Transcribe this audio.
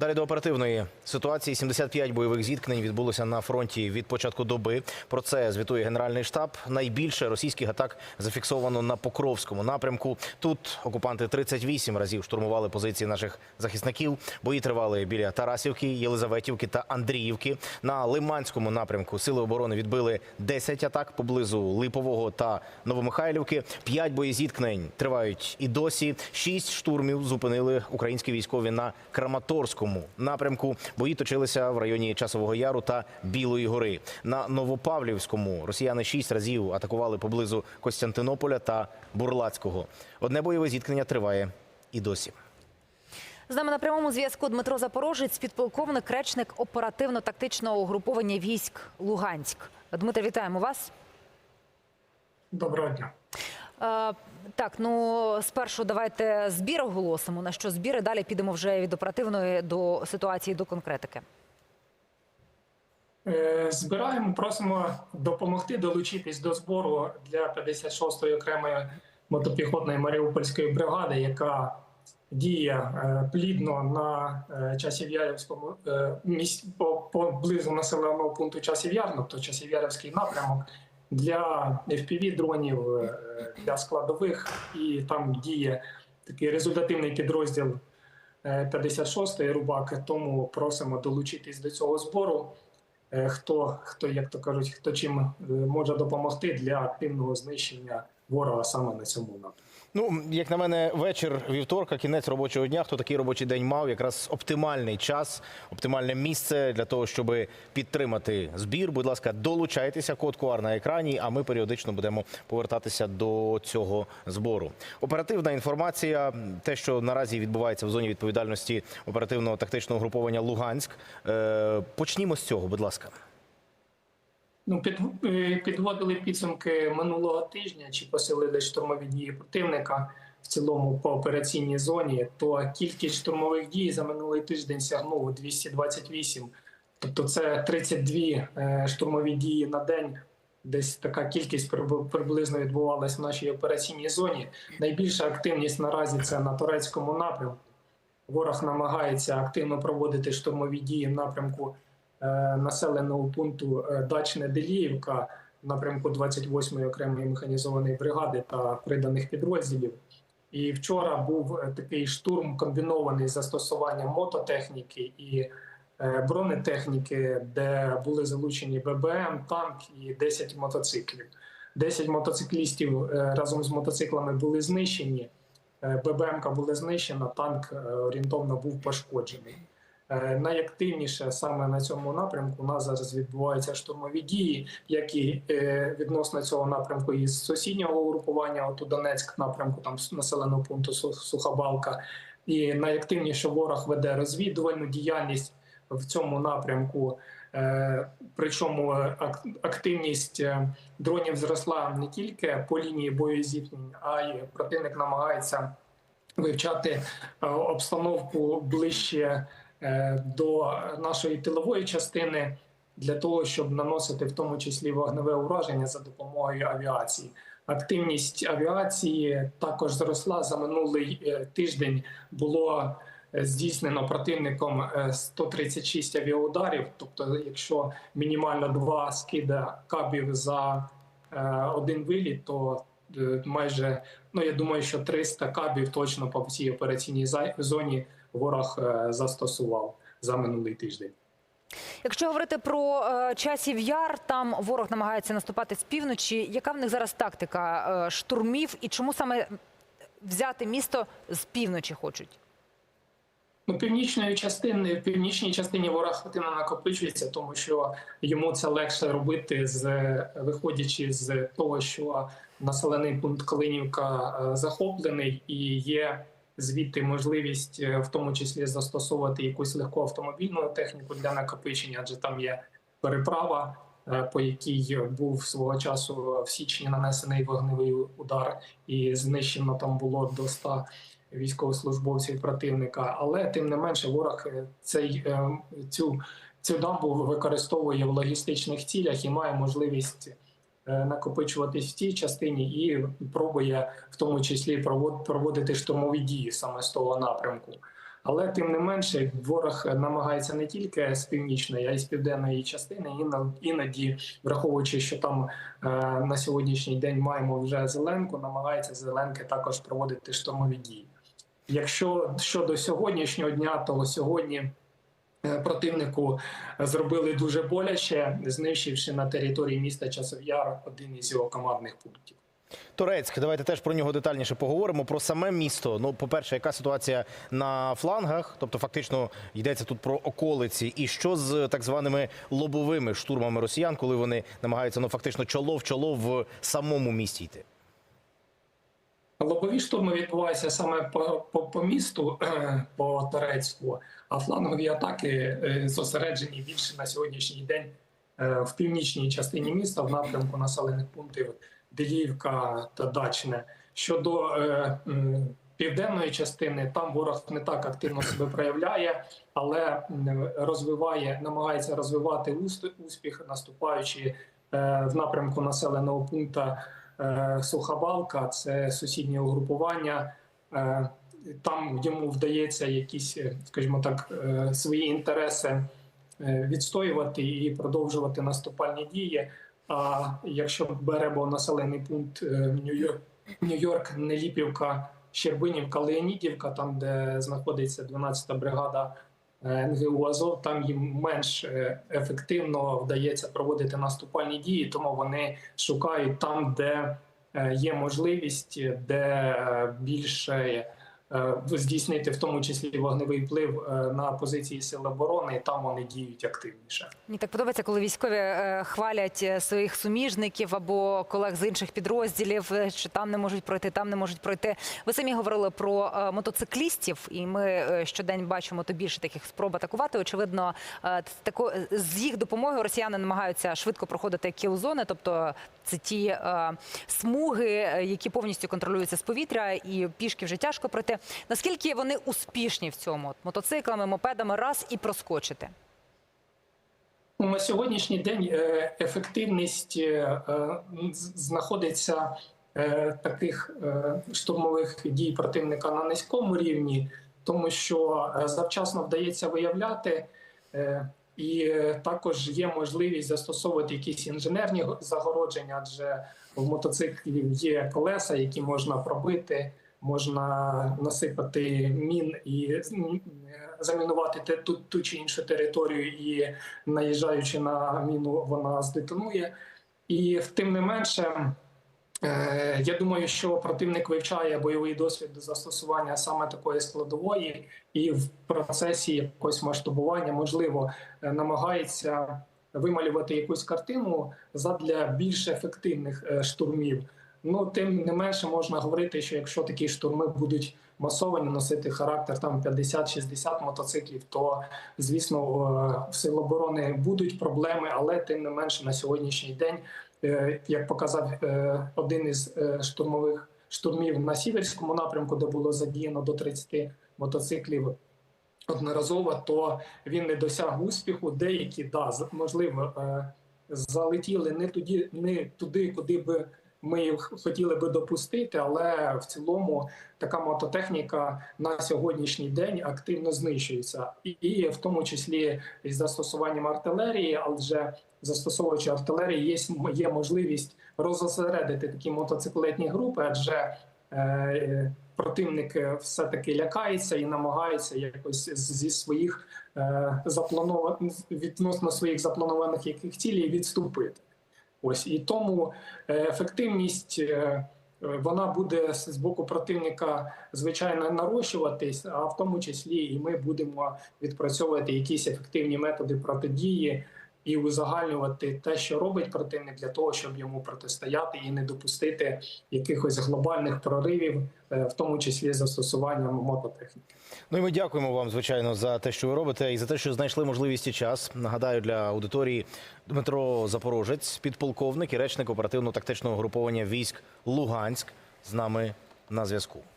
Далі до оперативної ситуації 75 бойових зіткнень відбулося на фронті від початку доби. Про це звітує Генеральний штаб. Найбільше російських атак зафіксовано на Покровському напрямку. Тут окупанти 38 разів штурмували позиції наших захисників. Бої тривали біля Тарасівки, Єлизаветівки та Андріївки. На Лиманському напрямку сили оборони відбили 10 атак поблизу Липового та Новомихайлівки. П'ять боєзіткнень тривають і досі. Шість штурмів зупинили українські військові на Краматорському напрямку. Бої точилися в районі Часового Яру та Білої гори. На Новопавлівському росіяни шість разів атакували поблизу Костянтинополя та Бурлацького. Одне бойове зіткнення триває і досі. З нами на прямому зв'язку Дмитро Запорожець, підполковник, речник оперативно-тактичного угруповання військ Луганськ. Дмитро, вітаємо вас. Доброго дня. Е, так, ну спершу давайте збір оголосимо. На що збіри? Далі підемо вже від оперативної до ситуації до конкретики. Е, Збираємо, просимо допомогти долучитись до збору для 56-ї окремої мотопіхотної Маріупольської бригади, яка діє е, плідно на Часів'ярівському місць по- поблизу населеного пункту Часів'яр, тобто Часів'ярівський напрямок для fpv дронів е, для складових, і там діє такий результативний підрозділ е, 56-ї рубаки. Тому просимо долучитись до цього збору. Е, Хто, хто, як то кажуть, хто чим е, може допомогти для активного знищення ворога саме на цьому напрямку. Ну, як на мене, вечір вівторка, кінець робочого дня. Хто такий робочий день мав? Якраз оптимальний час, оптимальне місце для того, щоб підтримати збір. Будь ласка, долучайтеся. Код QR на екрані. А ми періодично будемо повертатися до цього збору. Оперативна інформація, те, що наразі відбувається в зоні відповідальності оперативного тактичного груповання Луганськ. Е, Почнімо з цього, будь ласка. Ну, під, е, підводили підсумки минулого тижня, чи посилили штурмові дії противника в цілому по операційній зоні, то кількість штурмових дій за минулий тиждень сягнула 228. Тобто це 32 е, штурмові дії на день. Десь така кількість приблизно відбувалась в нашій операційній зоні. Найбільша активність наразі це на турецькому напрямку. Ворог намагається активно проводити штурмові дії в напрямку населеного пункту е, Дачне Деліївка напрямку 28-ї окремої механізованої бригади та приданих підрозділів. І вчора був е, такий штурм комбінований застосуванням мототехніки і е, бронетехніки, де були залучені ББМ, танк і 10 мотоциклів. 10 мотоциклістів е, разом з мотоциклами були знищені. Е, ББМка була знищена, танк е, орієнтовно був пошкоджений. Е, Найактивніше саме на цьому напрямку у нас зараз відбуваються штурмові дії, як і е, відносно цього напрямку із сусіднього угрупування, от у Донецьк напрямку, там населеного пункту Су- Сухобалка. І найактивніше ворог веде розвідувальну діяльність в цьому напрямку. Е, Причому активність дронів зросла не тільки по лінії боєзіткнень, а й противник намагається вивчати обстановку ближче до нашої тилової частини для того, щоб наносити в тому числі вогневе ураження за допомогою авіації. Активність авіації також зросла за минулий е, тиждень. Було е, здійснено противником е, 136 авіаударів. Тобто, якщо мінімально два скида кабів за е, один виліт, то е, майже ну я думаю, що 300 кабів точно по всій операційній зоні ворог е, застосував за минулий тиждень. Якщо говорити про е, часів яр, там ворог намагається наступати з півночі. Яка в них зараз тактика е, штурмів і чому саме взяти місто з півночі хочуть? Ну, північної частини, в північній частині ворог активно накопичується, тому що йому це легше робити, з виходячи з того, що населений пункт Калинівка захоплений і є звідти можливість, е, в тому числі застосовувати якусь легку автомобільну техніку для накопичення, адже там є переправа, е, по якій був свого часу в січні нанесений вогневий удар, і знищено там було до 100 військовослужбовців противника, але тим не менше, ворог е, цей е, цю цю дамбу використовує в логістичних цілях і має можливість е, накопичуватись в тій частині і пробує в тому числі провод- проводити штурмові дії саме з того напрямку. Але тим не менше, ворог намагається не тільки з північної, а й з південної частини. Іно- Іноді, враховуючи, що там е, на сьогоднішній день маємо вже зеленку, намагається зеленки також проводити штурмові дії. Якщо щодо сьогоднішнього дня, то сьогодні е, противнику зробили дуже боляче, знищивши на території міста Часов'яр один із його командних пунктів. Турецьк, давайте теж про нього детальніше поговоримо. Про саме місто. Ну, по-перше, яка ситуація на флангах? Тобто, фактично йдеться тут про околиці, і що з так званими лобовими штурмами росіян, коли вони намагаються ну фактично чоло в чоло в самому місті йти. Лобові штурми відбуваються саме по, по, по місту, е, по Торецьку, а флангові атаки е, зосереджені більше на сьогоднішній день е, в північній частині міста, в напрямку населених пунктів Деліївка та Дачне. Щодо е, південної частини, там ворог не так активно себе проявляє, але розвиває, намагається розвивати ус- успіх, наступаючи е, в напрямку населеного пункту е, Суховалка, це сусіднє угрупування. Е, Там йому вдається якісь, е, скажімо так, свої інтереси відстоювати і продовжувати наступальні дії. А якщо беремо населений пункт Нью-Йорк, Неліпівка, Щербинівка, Леонідівка, там де знаходиться 12-та бригада НГУ Азов, там їм менш е, ефективно вдається проводити наступальні дії, тому вони шукають там, де е, є можливість, де е, більше е, здійснити в тому числі вогневий вплив е, на позиції сил оборони, там вони діють активніше. Мені так подобається, коли військові е, хвалять е, своїх суміжників або колег з інших підрозділів, е, що там не можуть пройти, там не можуть пройти. Ви самі говорили про е, мотоциклістів, і ми е, щодень бачимо то більше таких спроб атакувати. Очевидно, е, тако з їх допомогою росіяни намагаються швидко проходити кіл-зони, тобто це ті е, смуги, е, які повністю контролюються з повітря, і пішки вже тяжко пройти. Наскільки вони успішні в цьому От мотоциклами, мопедами раз і проскочити? Ну, На сьогоднішній день е, ефективність е, е, знаходиться таких штурмових дій противника на низькому рівні, тому що завчасно вдається виявляти. І також є можливість застосовувати якісь інженерні загородження, адже в мотоциклів є колеса, які можна пробити, можна насипати мін і замінувати те- ту, ту чи іншу територію і наїжджаючи на міну, вона здетонує. І тим не менше, е, я думаю, що противник вивчає бойовий досвід застосування саме такої складової, і в процесі якогось масштабування, можливо, е, намагається вималювати якусь картину задля більш ефективних е, штурмів. Ну, тим не менше можна говорити, що якщо такі штурми будуть масовані носити характер там 50-60 мотоциклів, то звісно е, в сил оборони будуть проблеми, але тим не менше на сьогоднішній день, е, як показав е, один із штурмових штурмів на сіверському напрямку, де було задіяно до 30 мотоциклів одноразово, то він не досяг успіху. Деякі да можливо залетіли не туди, не туди, куди би. Ми хотіли би допустити, але в цілому така мототехніка на сьогоднішній день активно знищується, і, в тому числі із застосуванням артилерії, адже застосовуючи артилерію, є, є можливість розосередити такі мотоциклетні групи, адже е, противник е, все-таки лякається і намагається якось зі своїх е, запланованих відносно своїх запланованих яких цілей відступити. Ось і тому е, ефективність е, вона буде з боку противника звичайно нарощуватись, а в тому числі і ми будемо відпрацьовувати якісь ефективні методи протидії і узагальнювати те, що робить противник, для того, щоб йому протистояти і не допустити якихось глобальних проривів, е, в тому числі застосуванням мототехніки. Ну і ми дякуємо вам, звичайно, за те, що ви робите, і за те, що знайшли можливість і час. Нагадаю для аудиторії Дмитро Запорожець, підполковник і речник оперативно-тактичного груповання військ Луганськ з нами на зв'язку.